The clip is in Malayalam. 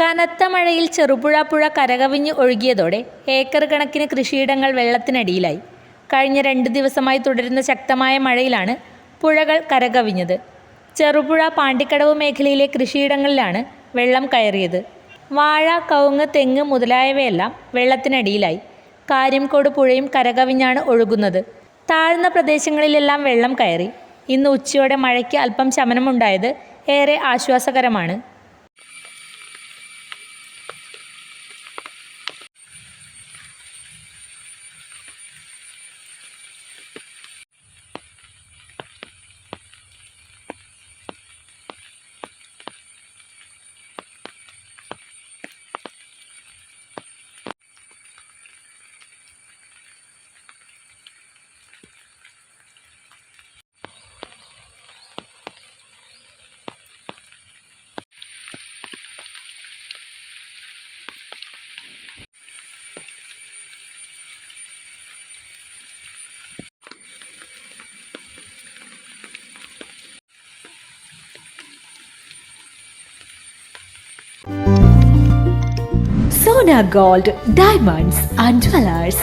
കനത്ത മഴയിൽ ചെറുപുഴ പുഴ കരകവിഞ്ഞ് ഒഴുകിയതോടെ ഏക്കർ കണക്കിന് കൃഷിയിടങ്ങൾ വെള്ളത്തിനടിയിലായി. കഴിഞ്ഞ രണ്ട് ദിവസമായി തുടരുന്ന ശക്തമായ മഴയിലാണ് പുഴകൾ കരകവിഞ്ഞത്. ചെറുപുഴ പാണ്ടിക്കടവ് മേഖലയിലെ കൃഷിയിടങ്ങളിലാണ് വെള്ളം കയറിയത്. വാഴ കവുങ്ങ് തെങ്ങ് മുതലായവയെല്ലാം വെള്ളത്തിനടിയിലായി. കാര്യംകോട് പുഴയും കരകവിഞ്ഞാണ് ഒഴുകുന്നത്. താഴ്ന്ന പ്രദേശങ്ങളിലെല്ലാം വെള്ളം കയറി. ഇന്ന് ഉച്ചയോടെ മഴയ്ക്ക് അല്പം ശമനമുണ്ടായത് ഏറെ ആശ്വാസകരമാണ്. Sona gold diamonds and jewellers